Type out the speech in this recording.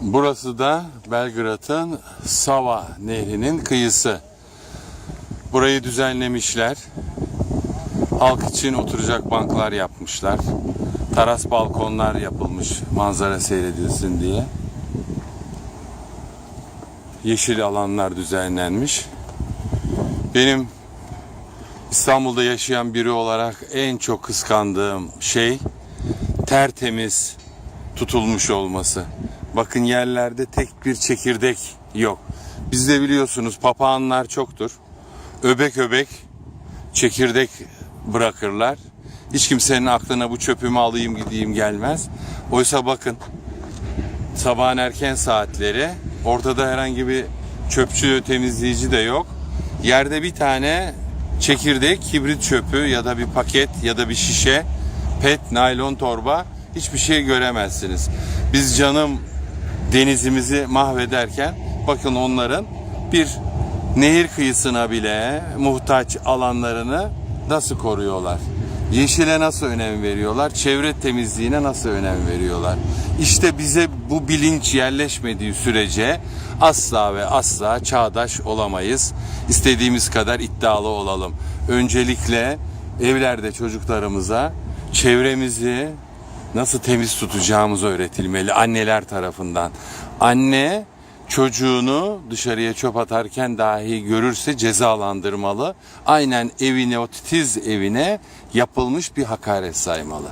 Burası da Belgrad'ın Sava Nehri'nin kıyısı. Burayı düzenlemişler. Halk için oturacak banklar yapmışlar. Taras balkonlar yapılmış manzara seyredilsin diye. Yeşil alanlar düzenlenmiş. Benim İstanbul'da yaşayan biri olarak en çok kıskandığım şey tertemiz tutulmuş olması. Bakın yerlerde tek bir çekirdek yok. Bizde biliyorsunuz papağanlar çoktur. Öbek öbek çekirdek bırakırlar. Hiç kimsenin aklına bu çöpümü alayım gideyim gelmez. Oysa bakın sabahın erken saatleri ortada herhangi bir çöpçü temizleyici de yok. Yerde bir tane çekirdek, kibrit çöpü ya da bir paket ya da bir şişe, pet, naylon torba hiçbir şey göremezsiniz. Biz canım denizimizi mahvederken bakın onların bir nehir kıyısına bile muhtaç alanlarını nasıl koruyorlar? Yeşile nasıl önem veriyorlar? Çevre temizliğine nasıl önem veriyorlar? İşte bize bu bilinç yerleşmediği sürece asla ve asla çağdaş olamayız. İstediğimiz kadar iddialı olalım. Öncelikle evlerde çocuklarımıza çevremizi nasıl temiz tutacağımız öğretilmeli anneler tarafından. Anne çocuğunu dışarıya çöp atarken dahi görürse cezalandırmalı. Aynen evine o titiz evine yapılmış bir hakaret saymalı.